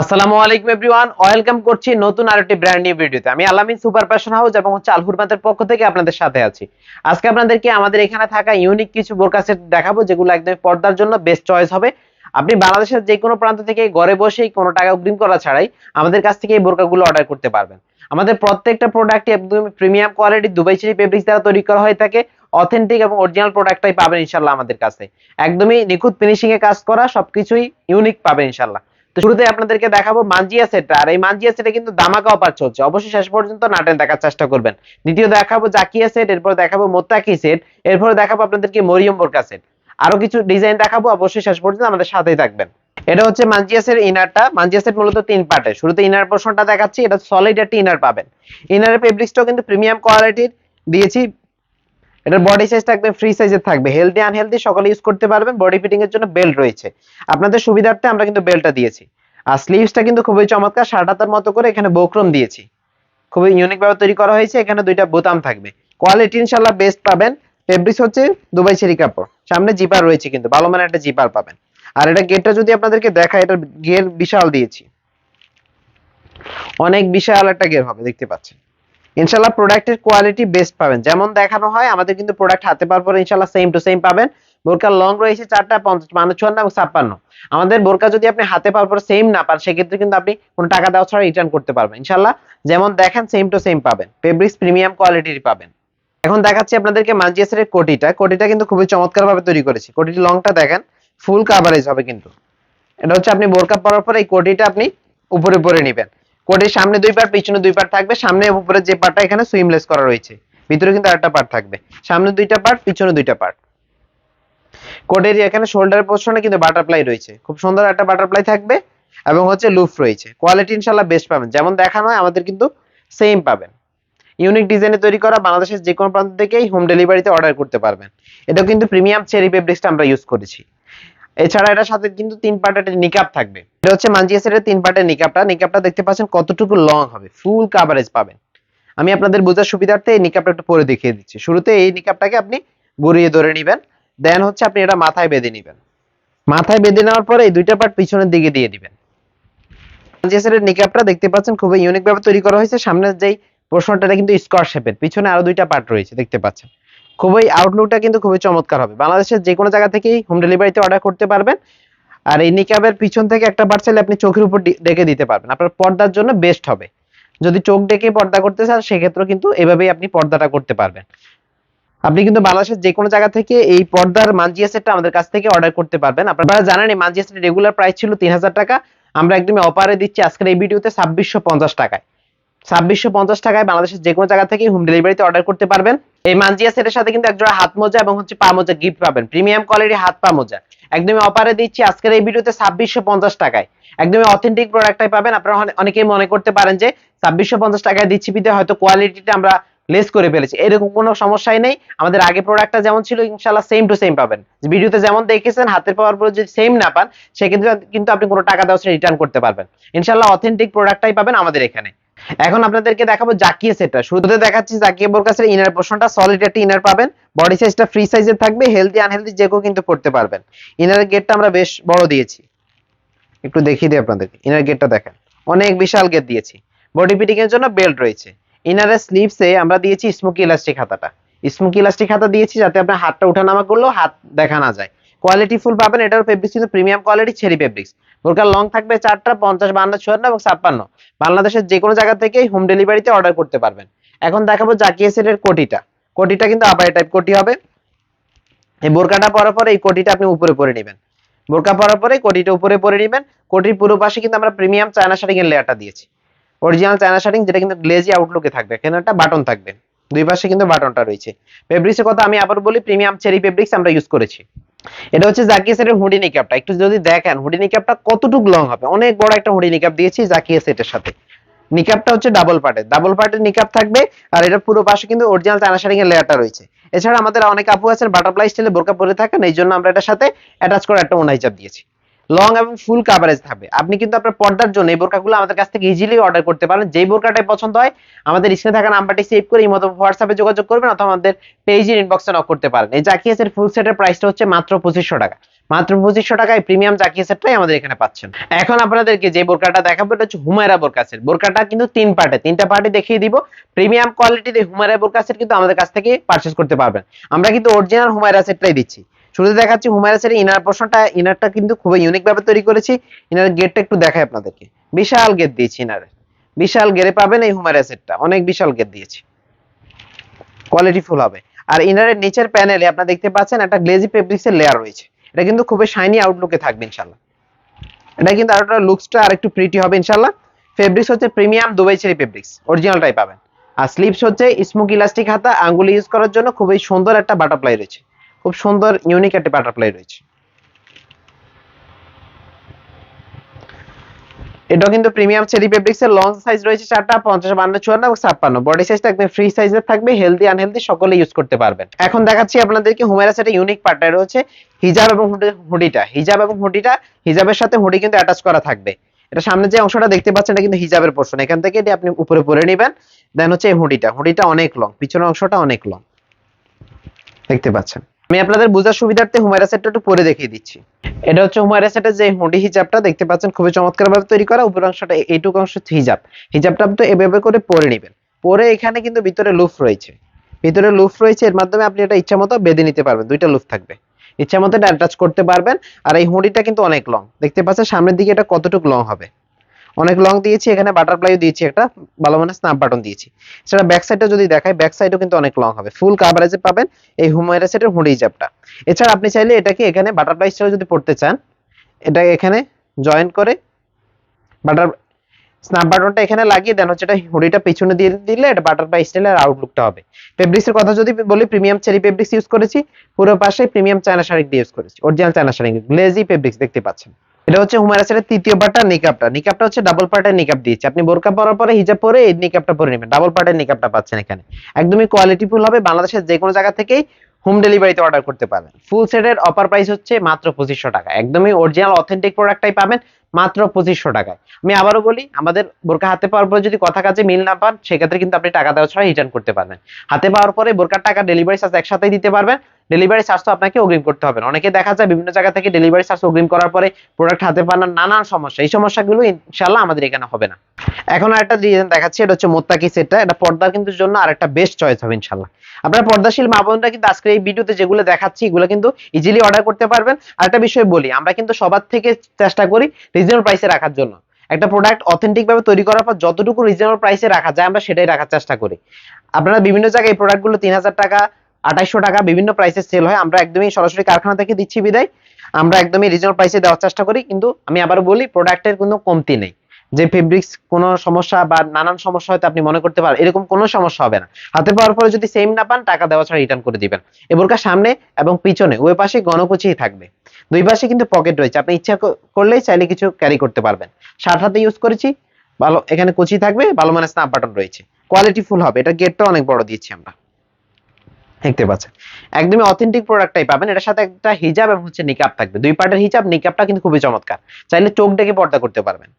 আসসালামু আলাইকুম everyone, welcome করছি নতুন আরেকটি ব্র্যান্ড নিউ ভিডিওতে আমি আলামিন সুপার ফ্যাশন হাউস এবং হচ্ছে আলহুর মাতের পক্ষ থেকে আপনাদের সাথে আছি। আজকে আপনাদেরকে আমাদের এখানে থাকা ইউনিক কিছু বোরকা সেট দেখাবো, যেগুলো একদম পর্দার জন্য বেস্ট চয়েস হবে। আপনি বাংলাদেশের যে কোনো প্রান্ত থেকে ঘরে বসেই কোনো টাকা অগ্রিম করা ছাড়াই আমাদের কাছ থেকে এই বোরকাগুলো অর্ডার করতে পারবেন। আমাদের প্রত্যেকটা প্রোডাক্ট একদম premium quality Dubai cherry fabrics দ্বারা তৈরি করা হয়ে থাকে। অথেন্টিক এবং অরিজিনাল প্রোডাক্টটাই পাবেন ইনশাল্লাহ আমাদের কাছে। একদমই নিখুঁত ফিনিশিং এ কাজ করা সবকিছুই ইউনিক পাবেন ইনশাল্লাহ তো শুরুতে আপনাদেরকে দেখাবো মানজিয়া সেটটা আর এই মানজিয়া সেটে কিন্তু দামাকা অফার চলছে। অবশ্যই শেষ পর্যন্ত নাটেন দেখার চেষ্টা করবেন। দ্বিতীয় দেখাবো জাকিয়া সেট এরপর দেখাবো মোত্তাকি সেট এরপর দেখাবো আপনাদেরকে মরিয়ম বোরকা সেট আরও কিছু ডিজাইন দেখাবো, অবশ্যই শেষ পর্যন্ত আমাদের সাথেই থাকবেন। এটা হচ্ছে মানজিয়াসের ইনারটা মানজিয়াসের মূলত তিন পার্টে শুরুতে ইনার পোর্শনটা দেখাচ্ছি, এটা সলিড একটা ইনার পাবেন। ইনারের ফেব্রিক্সটাও কিন্তু প্রিমিয়াম কোয়ালিটির দিয়েছি এটার বডি সাইজটা একদম ফ্রি সাইজের থাকবে। হেলদি আনহেলদি সকলে ইউজ করতে পারবেন। বডি ফিটিং এর জন্য বেল্ট রয়েছে। আপনাদের সুবিধার্থে আমরা কিন্তু বেল্টটা দিয়েছি। আর স্লিভসটা কিন্তু খুবই চমৎকার। সাত হাতার মতো করে এখানে বক্রম দিয়েছি। খুবই ইউনিক ভাবে তৈরি করা হয়েছে। এখানে দুইটা বোতাম থাকবে। কোয়ালিটি ইনশাল্লাহ বেস্ট পাবেন। ফেব্রিক্স হচ্ছে দুবাই চেরি কাপড়। সামনে জিপার রয়েছে কিন্তু। ভালো মানের একটা জিপার পাবেন। আর এটা গেটটা যদি আপনাদেরকে দেখায় এটা গের বিশাল দিয়েছি। অনেক বিশাল একটা গের হবে, দেখতে পাচ্ছেন। ইনশাল্লাহ প্রোডাক্টের কোয়ালিটি বেস্ট পাবেন। যেমন দেখানো হয়, আমাদের কিন্তু প্রোডাক্ট হাতে পাওয়ার পরে ইনশাল্লাহ সেম টু সেম পাবেন। বোরকার লং রয়েছে চারটা, পঞ্চাশ মানে চুয়ান্ন এবং ছাপ্পান্ন। আমাদের বোরকা যদি আপনি হাতে পাওয়ার পর সেম না পান, সেক্ষেত্রে কিন্তু আপনি কোনো টাকা দেওয়া ছাড়া রিটার্ন করতে পারবেন। ইনশাল্লাহ যেমন দেখেন সেম টু সেম পাবেন। ফেব্রিক্স প্রিমিয়াম কোয়ালিটির পাবেন। এখন দেখাচ্ছি আপনাদেরকে মানজিয়াসের কোটিটা। কোটিটা কিন্তু খুবই চমৎকার ভাবে তৈরি করেছি। কোটির লংটা দেখেন ফুল কাভারেজ হবে কিন্তু। এটা হচ্ছে আপনি বোরকা পরার পর এই কোটিটা আপনি উপরে উপরে নেবেন। কোটির সামনে দুই পার্ট পিছনে দুই পার্ট থাকবে, সামনে উপরে যে পার্টটা এখানে সুইমলেস করা রয়েছে। ভিতরে কিন্তু আরেকটা পার্ট থাকবে। সামনে দুইটা পার্ট পিছনে দুইটা পার্ট কোটের এখানে শোল্ডার পোর্শনে কিন্তু বাটারফ্লাই রয়েছে। খুব সুন্দর একটা বাটারফ্লাই থাকবে এবং হচ্ছে লুফ রয়েছে। কোয়ালিটি ইনশাল্লাহ বেস্ট পাবেন। যেমন দেখানো হয়, আমাদের কিন্তু সেম পাবেন। ইউনিক ডিজাইনে তৈরি করা বাংলাদেশের যে কোনো প্রান্ত থেকেই হোম ডেলিভারিতে অর্ডার করতে পারবেন। এটা কিন্তু প্রিমিয়াম চেরি ফেব্রিক্সটা আমরা ইউজ করেছি। এছাড়া এটার সাথে কিন্তু তিন পার্টের নিকাপ থাকবে। এটা হচ্ছে মানজিয়াসের তিন পার্টের নিকাপটা নিকাপটা দেখতে পাচ্ছেন কতটুকু লং হবে। ফুল কাভারেজ পাবেন। আমি আপনাদের বোঝার সুবিধার্থে এই নিকাপটা একটু পরে দেখিয়ে দিচ্ছি। শুরুতে এই নিকাপটাকে আপনি গড়িয়ে ধরে নেবেন। দেন হচ্ছে আপনি এটা মাথায় বেঁধে নেবেন। মাথায় বেঁধে নেওয়ার পরে এই দুইটা পার্ট পিছনের দিকে দিয়ে দিবেন। মানজিয়াসের নিকাপটা দেখতে পাচ্ছেন খুবই ইউনিক ভাবে তৈরি করা হয়েছে। সামনের যেই পোর্শনটা কিন্তু স্কোয়ার শেপের পিছনে আরও দুইটা পার্ট রয়েছে, দেখতে পাচ্ছেন। খুবই আউটলুকটা কিন্তু খুবই চমৎকার হবে। বাংলাদেশের যে কোনো জায়গা থেকেই হোম ডেলিভারিতে অর্ডার করতে পারবেন। আর এই নিকাবের পিছন থেকে একটা পার্ট চাইলে আপনি চোখের উপর ডেকে দিতে পারবেন। আপনার পর্দার জন্য বেস্ট হবে। যদি চোখ ডেকে পর্দা করতে চান সেক্ষেত্রে কিন্তু এভাবেই আপনি পর্দাটা করতে পারবেন। আপনি কিন্তু বাংলাদেশের যে কোনো জায়গা থেকে এই পর্দার মানজিয়া সেটটা আমাদের কাছ থেকে অর্ডার করতে পারবেন। আপনারা জানেন, এই মানজিয়া সেটের রেগুলার প্রাইস ছিল তিন হাজার টাকা। আমরা একদমই অপারে দিচ্ছি আজকের এই ভিডিওতে ছাব্বিশশো পঞ্চাশ টাকায়। ছাব্বিশশো পঞ্চাশ টাকায় বাংলাদেশের যে কোনো জায়গা থেকে হোম ডেলিভারিতে অর্ডার করতে পারবেন। এই মানজিয়া সেটের সাথে কিন্তু একজোড়া হাত মোজা এবং হচ্ছে পা মোজা গিফট পাবেন। প্রিমিয়াম কোয়ালিটি হাত পা মোজা। একদমই অপারে দিচ্ছি আজকের এই ভিডিওতে ছাব্বিশশো পঞ্চাশ টাকায়। একদমই অথেন্টিক প্রোডাক্টটাই পাবেন। আপনারা অনেকেই মনে করতে পারেন যে ছাব্বিশশো পঞ্চাশ টাকায় দিচ্ছি বিধে হয়তো কোয়ালিটিটা আমরা লেস করে ফেলেছি। এরকম কোনো সমস্যাই নেই। আমাদের আগে প্রোডাক্টটা যেমন ছিল ইনশাল্লাহ সেম টু সেম পাবেন। ভিডিওতে যেমন দেখেছেন, হাতের পাওয়ার পর যদি সেম না পান, সেক্ষেত্রে কিন্তু আপনি কোনো টাকা দেওয়া রিটার্ন করতে পারবেন। ইনশাল্লাহ অথেন্টিক প্রোডাক্টটাই পাবেন আমাদের এখানে। এখন আপনাদেরকে দেখাবো জাকিয়ে সেটটা। শুরুতে দেখাচ্ছি জাকিয়ে বোরকাসের ইনার পোর্শনটা সলিড একটা ইনার পাবেন। বডি সাইজটা ফ্রি সাইজের থাকবে। হেলদি আনহেলদি যে কেউ কিন্তু পড়তে পারবেন। ইনারের গেটটা আমরা বেশ বড় দিয়েছি। একটু দেখিয়ে দিই আপনাদেরকে। ইনার গেটটা দেখেন। অনেক বিশাল গেট দিয়েছি। বডি ফিটিং এর জন্য বেল্ট রয়েছে। ইনারের স্লিভসে আমরা দিয়েছি স্মোকি ইলাস্টিক হাতাটা। স্মোকি ইলাস্টিক হাতা দিয়েছি যাতে আপনার হাতটা ওঠানামা করলেও হাত দেখা না যায়। কোয়ালিটি ফুল পাবেন, এটার ফেব্রিক্স কিন্তু প্রিমিয়াম কোয়ালিটি ছেড়ি ফেব্রিক্স বোরকার লং থাকবে চারটা, পঞ্চাশ, বান্ন, চুয়ান্ন এবং ছাপ্পান্ন। বাংলাদেশের যে কোনো জায়গা থেকেই হোম ডেলিভারিতে অর্ডার করতে পারবেন। এখন দেখাবো জাকিয়ে সেটের কোটিটা। কোটিটা কিন্তু আবার টাইপ কোটি হবে। এই বোরকাটা পরার পরে এই কোটিটা আপনি উপরে পরে নেবেন। বোরকা পরার পরে কোটিটা উপরে পরে নেবেন। কোটির পুরো পাশে কিন্তু আমরা প্রিমিয়াম চায়না শাড়িং এর লেয়ারটা দিয়েছি। অরিজিনাল চায়না শাড়িং যেটা কিন্তু গ্লেজি আউটলুকে থাকবে। এখানে একটা বাটন থাকবে। দুই পাশে কিন্তু বাটনটা রয়েছে। ফেব্রিক্সের কথা আমি আবার বলি প্রিমিয়াম চেরি ফেব্রিক্স আমরা ইউজ করেছি। এটা হচ্ছে জাকিয়া সেটের হুডি নিকাপটা একটু যদি দেখেন হুডি নিকাপটা কতটুকু লং হবে? অনেক বড় একটা হুডি নিকাপ দিয়েছি জাকিয়া সেটের সাথে। নিকাপটা হচ্ছে ডাবল পার্টের ডাবল পার্টের নিকাপ থাকবে, আর এটা পুরো পাশে কিন্তু অরিজিনাল চায়না শাড়িং এর লেয়ারটা রয়েছে। এছাড়া আমাদের অনেক আপু আছেন বাটারফ্লাই স্টাইলে বোরকা পরে থাকেন এই জন্য আমরা এটার সাথে অ্যাটাচ করে একটা ওনা চাপ দিয়েছি। লং এবং ফুল কাভারেজ থাকবে। আপনি কিন্তু আপনার পর্দার জন্য এই বোরকাগুলো আমাদের কাছ থেকে ইজিলি অর্ডার করতে পারেন। যেই বোরকাটাই পছন্দ হয়, আমাদের স্ক্রিনে থাকা নাম্বারটি সেভ করে এই মতো হোয়াটসঅ্যাপে যোগাযোগ করবেন অথবা আমাদের পেজের ইনবক্সে নক করতে পারেন। এই জাকিয়াসের ফুল সেটের প্রাইসটা হচ্ছে মাত্র পঁচিশশো টাকা। মাত্র পঁচিশশো টাকায় প্রিমিয়াম জাকিয়া সেটটাই আমাদের এখানে পাচ্ছেন। এখন আপনাদেরকে যে বোরকাটা দেখাবো, এটা হচ্ছে হুমায়রা বোরকা সেট বোরকাটা কিন্তু তিন পার্টে তিনটা পার্টে দেখিয়ে দিব। প্রিমিয়াম কোয়ালিটির হুমায়রা বোরকা সেট কিন্তু আমাদের কাছ থেকে পারচেস করতে পারবেন। আমরা কিন্তু অরিজিনাল হুমায়রা সেটটাই দিচ্ছি। শুরুতে দেখাচ্ছি হুমায়রা সেটের ইনার পোর্শনটা ইনারটা কিন্তু খুবই ইউনিক ভাবে তৈরি করেছি। ইনার গেটটা একটু দেখাই আপনাদেরকে। বিশাল গেট দিয়েছি ইনারে বিশাল গেরে পাবেন এই হুমায়রা সেটটা অনেক বিশাল গেট দিয়েছি। কোয়ালিটি ফুল হবে। আর ইনারের নিচের প্যানেলে আপনারা দেখতে পাচ্ছেন একটা গ্লেজি ফেব্রিক্সের লেয়ার রয়েছে। এটা কিন্তু খুবই শাইনি আউটলুকে থাকবে ইনশাল্লাহ এটা কিন্তু আরেকটা লুকসটা আর একটু প্রিটি হবে ইনশাল্লাহ ফেব্রিক্স হচ্ছে প্রিমিয়াম দুবাই চেরি ফেব্রিক্স অরিজিনালটাই পাবেন। আর স্লিপস হচ্ছে স্মোক ইলাস্টিক হাতা। আঙ্গুলি ইউজ করার জন্য খুবই সুন্দর একটা বাটারফ্লাই রয়েছে। খুব সুন্দর ইউনিক একটা বাটারফ্লাই রয়েছে। এটাও কিন্তু প্রিমিয়াম চেরি ফেব্রিক্স এর লং সাইজ রয়েছে চারটা, পঞ্চাশ, বান্ন, চুয়ান্ন এবং ছাপ্পান্ন। বডি সাইজটা একদম ফ্রি সাইজের থাকবে হেলদি আনহেলদি সকলে ইউজ করতে পারবেন। এখন দেখাচ্ছি আপনাদেরকে হুমেরা সেটা ইউনিক পার্টটা রয়েছে হিজাব এবং হুডিটা। হিজাব এবং হুডিটা হিজাবের সাথে হুডি কিন্তু অ্যাটাচ করা থাকবে। এটা সামনে যে অংশটা দেখতে পাচ্ছেন, এটা কিন্তু হিজাবের পোর্শন এখান থেকে এটি আপনি উপরে পরে নেবেন দেন হচ্ছে এই হুডিটা। হুডিটা অনেক লং পিছনের অংশটা অনেক লং দেখতে পাচ্ছেন। আমি আপনাদের বোঝার সুবিধার্থে হুমায়রা সেটটা একটু পরে দেখিয়ে দিচ্ছি। এটা হচ্ছে হুমায়রা সেটের যে হুডি হিজাবটা, দেখতে পাচ্ছেন খুবই চমৎকার ভাবে তৈরি করা। উপর অংশটা এইটুকু অংশ হিজাব। হিজাবটা তো এভাবে করে পরে নেবেন। পরে এখানে কিন্তু ভিতরে লুফ রয়েছে। ভিতরে লুফ রয়েছে, এর মাধ্যমে আপনি এটা ইচ্ছা মতো বেঁধে নিতে পারবেন। দুইটা লুফ থাকবে। ইচ্ছা মতো এটা অ্যাটাচ করতে পারবেন। আর এই হুডিটা কিন্তু অনেক লং দেখতে পাচ্ছেন সামনের দিকে এটা কতটুকু লং হবে। অনেক লং দিয়েছি, এখানে বাটারফ্লাইও দিয়েছি একটা, ভালো মানে স্ন্যাপ বাটন দিয়েছি। সেটা ব্যাক সাইডটা যদি দেখাই ব্যাক সাইডও কিন্তু অনেক লং হবে। ফুল কাভারেজে পাবেন এই হুমায়রা সেটের হুডি হিজাবটা। এছাড়া আপনি চাইলে এটাকে এখানে বাটারফ্লাই স্টাইল যদি পড়তে চান, এটা এখানে জয়েন করে বাটার স্ন্যাপ বাটনটা এখানে লাগিয়ে দেন, হচ্ছে এটা হুডিটা পেছনে দিয়ে দিলে এটা বাটারফ্লাই স্টাইলের আউটলুকটা হবে। ফেব্রিক্সের কথা যদি বলি প্রিমিয়াম চেরি ফেব্রিক্স ইউজ করেছি, পুরো পাশে প্রিমিয়াম চায়না শাড়ি দিয়ে ইউজ করেছি original China cherry glazy fabrics দেখতে পাচ্ছেন। এটা হচ্ছে হুমায়রা সেটের তৃতীয় পার্টটা নিকাপটা নিকাপটা হচ্ছে ডাবল পার্টের নিকাপ দিয়েছে। আপনি বোরকা পরার পরে হিজাব পরে এই নিকাপটা পরে নেবেন। ডাবল পার্টের নিকাপটা পাচ্ছেন এখানে। একদমই কোয়ালিটিফুল হবে। বাংলাদেশের যে কোনো জায়গা থেকেই হোম ডেলিভারিতে অর্ডার করতে পারবেন। ফুল সেটের অফার প্রাইস হচ্ছে মাত্র পঁচিশশো টাকা। একদমই অরিজিনাল অথেন্টিক প্রোডাক্টটাই পাবেন মাত্র পঁচিশশো টাকায়। আমি আবারও বলি, আমাদের বোরকা হাতে পাওয়ার পরে যদি কথা কাজে মিল না পান, সেক্ষেত্রে কিন্তু আপনি টাকা দেওয়া ছাড়া রিটার্ন করতে পারবেন। হাতে পাওয়ার পরে বোরকার টাকা ডেলিভারি চার্জ একসাথেই দিতে পারবেন। ডেলিভারি চার্জ তো আপনাকে অগ্রিম করতে হবে না। অনেকে দেখা যায় বিভিন্ন জায়গা থেকে ডেলিভারি চার্জ অগ্রিম করার পরে প্রোডাক্ট হাতে পান না, নানান সমস্যা। এই সমস্যাগুলো ইনশাল্লাহ আমাদের এখানে হবে না। এখন আরেকটা ডিজাইন দেখাচ্ছি, এটা হচ্ছে মোত্তাকি সেটটা। এটা পর্দার কিন্তু জন্য আরেকটা বেস্ট চয়েস হবে ইনশাল্লাহ আপনারা পর্দাশীল মা বোনরা কিন্তু আজকের এই ভিডিওতে যেগুলো দেখাচ্ছি, এগুলো কিন্তু ইজিলি অর্ডার করতে পারবেন। আরেকটা বিষয় বলি, আমরা কিন্তু সবার থেকে চেষ্টা করি রিজনেবল প্রাইসে রাখার জন্য। একটা প্রোডাক্ট অথেন্টিক ভাবে তৈরি করার পর যতটুকু রিজনেবল প্রাইসে রাখা যায়, আমরা সেটাই রাখার চেষ্টা করি। আপনারা বিভিন্ন জায়গায় এই প্রোডাক্টগুলো তিন হাজার টাকা আঠাইশশো টাকা, বিভিন্ন প্রাইসে সেল হয়। আমরা একদমই সরাসরি কারখানা থেকে দিচ্ছি বিদায়। আমরা একদমই রিজনেবল প্রাইসে দেওয়ার চেষ্টা করি, কিন্তু আমি আবার বলি প্রোডাক্টের কোনো কমতি নেই। যে ফেব্রিক্স কোনো সমস্যা বা নানান সমস্যা হয়তো আপনি মনে করতে পারেন, এরকম কোনো সমস্যা হবে না। হাতে পাওয়ার পরে যদি সেম না পান, টাকা দেওয়া ছাড়া রিটার্ন করে দিবেন। এবারকা সামনে এবং পিছনে, ওই পাশে গণকুচিই থাকবে। দুই পাশে কিন্তু পকেট রয়েছে। আপনি ইচ্ছা করলেই চাইলে কিছু ক্যারি করতে পারবেন। শার্ট হাতে ইউজ করেছি, ভালো, এখানে কুচি থাকবে, ভালো মানে স্ন্যাপ বাটন রয়েছে। কোয়ালিটি ফুল হবে। এটা গেটটা অনেক বড় দিয়েছি আমরা। দেখতে পাচ্ছেন। একদমই অথেন্টিক প্রোডাক্টটাই পাবেন। এটার সাথে একটা হিজাব এবং হচ্ছে নিকাপ থাকবে। দুই পার্টের হিজাব নিকাপটা কিন্তু খুবই চমৎকার। চাইলে চোখ ডেকে পর্দা করতে পারবেন।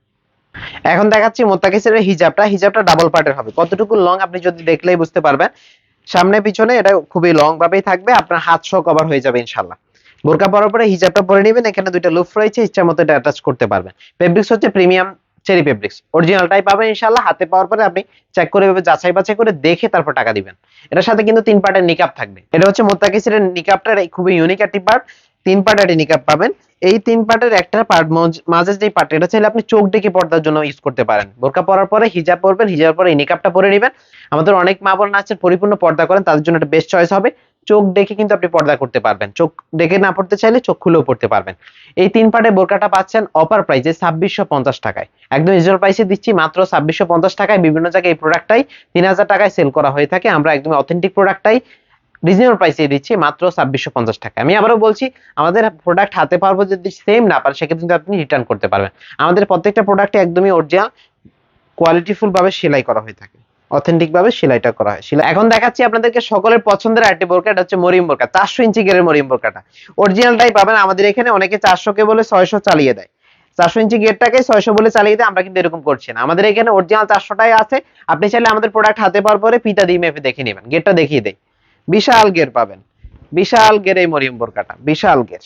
এখন দেখাচ্ছি মোত্তাকিসের হিজাবটা হিজাবটা ডাবল পার্টের হবে। কতটুকু লং আপনি যদি দেখলেই বুঝতে পারবেন, সামনে পিছনে এটা খুবই লং ভাবেই থাকবে। আপনার হাত সহ কভার হয়ে যাবে ইনশাল্লাহ বোরকা পরার পরে হিজাবটা পরে নেবেন। এখানে দুইটা লুফ রয়েছে। ইচ্ছা মতো এটা অ্যাটাচ করতে পারবেন। ফেব্রিক্স হচ্ছে প্রিমিয়াম চেরি ফেব্রিক্স অরিজিনালটাই পাবেন ইনশাল্লাহ হাতে পাওয়ার পরে আপনি চেক করে যাচাই বাছাই করে দেখে তারপর টাকা দিবেন। এটার সাথে কিন্তু তিন পার্টের নিকাপ থাকবে। এটা হচ্ছে মোত্তাকিসের এই খুবই ইউনিক একটি পার্ট তিন পার্টের নিকাপ পাবেন। এই তিন পার্টের একটা পার্ট মাঝে যে পার্ট এটা চাইলে আপনি চোখ ডেকে পর্দার জন্য ইউজ করতে পারেন। বোরকা পরার পরে হিজাব পরবেন হিজাব পরে এই নিকাপটা পরে নেবেন। আমাদের অনেক মা বোন আছেন, পরিপূর্ণ পর্দা করেন, তাদের জন্য একটা বেস্ট চয়েস হবে। চোখ ডেকে কিন্তু আপনি পর্দা করতে পারবেন। চোখ ডেকে না পড়তে চাইলে চোখ খুলেও পড়তে পারবেন। এই তিন পার্টের বোরকাটা পাচ্ছেন অফার প্রাইসে ছাব্বিশশো পঞ্চাশ টাকায়। একদম রিজনেবল প্রাইসে দিচ্ছি মাত্র ছাব্বিশশো পঞ্চাশ টাকায়। বিভিন্ন জায়গায় এই প্রোডাক্টটাই তিন হাজার টাকায় সেল করা হয়ে থাকে। আমরা একদম অথেন্টিক প্রোডাক্টটাই রিজনেবল প্রাইসে দিচ্ছি মাত্র ছাব্বিশশো পঞ্চাশ টাকা আমি আবারও বলছি, আমাদের প্রোডাক্ট হাতে পারব যদি সেম না পারে সেক্ষেত্রে কিন্তু আপনি রিটার্ন করতে পারবেন। আমাদের প্রত্যেকটা প্রোডাক্টে একদমই অরিজিনাল কোয়ালিটিফুল ভাবে সেলাই করা হয়ে থাকে। অথেন্টিক ভাবে সেলাইটা করা হয়। সেলাই এখন দেখাচ্ছি আপনাদেরকে সকলের পছন্দের আরেকটি বোরকা এটা হচ্ছে মরিম বোরকা চারশো ইঞ্চি গেরের মরিম বোরকাটা অরিজিনালটাই পাবেন, আমাদের এখানে অনেকে চারশো কে বলে ছয়শো চালিয়ে দেয়। চারশো ইঞ্চি গেটটাকে ছয়শো বলে চালিয়ে দেয়, আমরা কিন্তু এরকম করছি না। আমাদের এখানে অরিজিনাল চারশোটাই আছে, আপনি চাইলে আমাদের প্রোডাক্ট হাতে পাওয়ার পরে ফিতা দিয়ে মেপে দেখে নেবেন গেটটা দেখিয়ে দেয় বিশাল গের পাবেন, বিশাল গের এই মরিয়ম বোরকাটা বিশাল গের।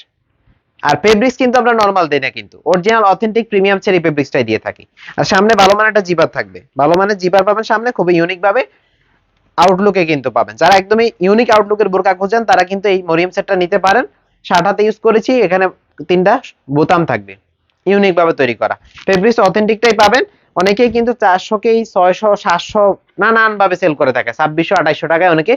আর ফেব্রিক্স কিন্তু আমরা নর্মাল দেই না কিন্তু। অরিজিনাল অথেন্টিক প্রিমিয়াম চেরি ফেব্রিক্সটাই দিয়ে থাকি। আর সামনে ভালো মানের একটা জিপার থাকবে। ভালো মানের জিপার পাবেন সামনে, খুবই ইউনিক ভাবে আউটলুকে কিন্তু পাবেন। যারা একদমই ইউনিক আউটলুকের বোরকা খোঁজেন, তারা কিন্তু এই মরিয়ম সেটটা নিতে পারেন। শার্ট হাতে ইউজ করেছি, এখানে তিনটা বোতাম থাকবে। ইউনিক ভাবে তৈরি করা। ফেব্রিক্স অথেন্টিকটাই পাবেন। অনেকেই কিন্তু চারশোকেই, ছয়শো, সাতশো নানান ভাবে সেল করে থাকে। ছাব্বিশশো, আঠাইশশো টাকায় অনেকে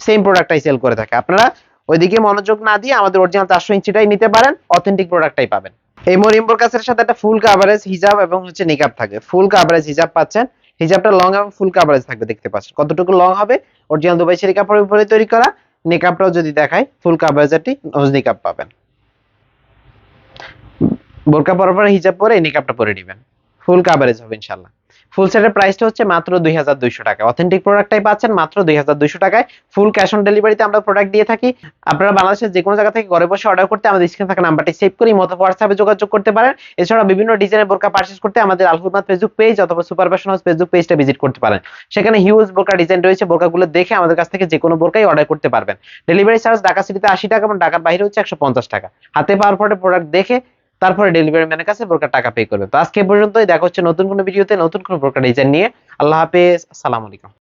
সেম প্রোডাক্টটাই সেল করে থাকে। আপনারা ওইদিকে মনোযোগ না দিয়ে আমাদের অরিজিনাল চারশো ইঞ্চিটাই নিতে পারেন অথেন্টিক প্রোডাক্টটাই পাবেন। এই মরিম বোরকাসের সাথে একটা ফুল কাভারেজ হিজাব এবং হচ্ছে নিকাব থাকবে ফুল কাভারেজ হিজাব পাচ্ছেন। হিজাবটা লং এবং ফুল কাভারেজ থাকবে, দেখতে পাচ্ছেন। কতটুকু লং হবে? অরিজিনাল দুবাই সেরি কাপড়ের উপরে তৈরি করা। নিকাবটাও যদি দেখাই ফুল কাভারেজ একটি নোজ নিকাব পাবেন। বোরকা পরার পরে হিজাব পরে নিকাবটা পরে নেবেন। ফুল কাভারেজ হবে ইনশাল্লাহ ফুল সেটের প্রাইসটা হচ্ছে মাত্র দুই হাজার দুইশো টাকা অথেন্টিক প্রোডাক্টটাই পাচ্ছেন মাত্র দুই হাজার দুইশো টাকায়। ফুল ক্যাশ অন ডেলিভারিতে আমরা প্রোডাক্ট দিয়ে থাকি। আপনারা বাংলাদেশের যে কোনো জায়গা থেকে ঘরে বসে অর্ডার করতে আমাদের স্ক্রিনে থাকা নাম্বারটি সেভ করে মতো হোয়াটসঅ্যাপে যোগাযোগ করতে পারেন। এছাড়া বিভিন্ন ডিজাইনের বোরকা পারচেজ করতে আমাদের আলহুরমাত ফেসবুক পেজ অথবা সুপার ফ্যাশন হাউস ফেসবুক পেজটা ভিজিট করতে পারেন। সেখানে হিউজ বোরকা ডিজাইন রয়েছে। বোরকাগুলো দেখে আমাদের কাছ থেকে যে কোনো বোরকাই অর্ডার করতে পারবেন। ডেলিভারি চার্জ ঢাকা সিটিতে আশি টাকা এবং ঢাকার বাইরে হচ্ছে একশো পঞ্চাশ টাকা। হাতে পাওয়ার পরে প্রোডাক্ট দেখে তারপরে ডেলিভারি ম্যানের কাছে ব্রোকার টাকা পে করবে। তো আজকে পর্যন্তই। দেখা হচ্ছে নতুন কোনো ভিডিওতে নতুন কোনো ব্রোকার ডিজাইন নিয়ে। আল্লাহ হাফেজ। আসসালামু আলাইকুম।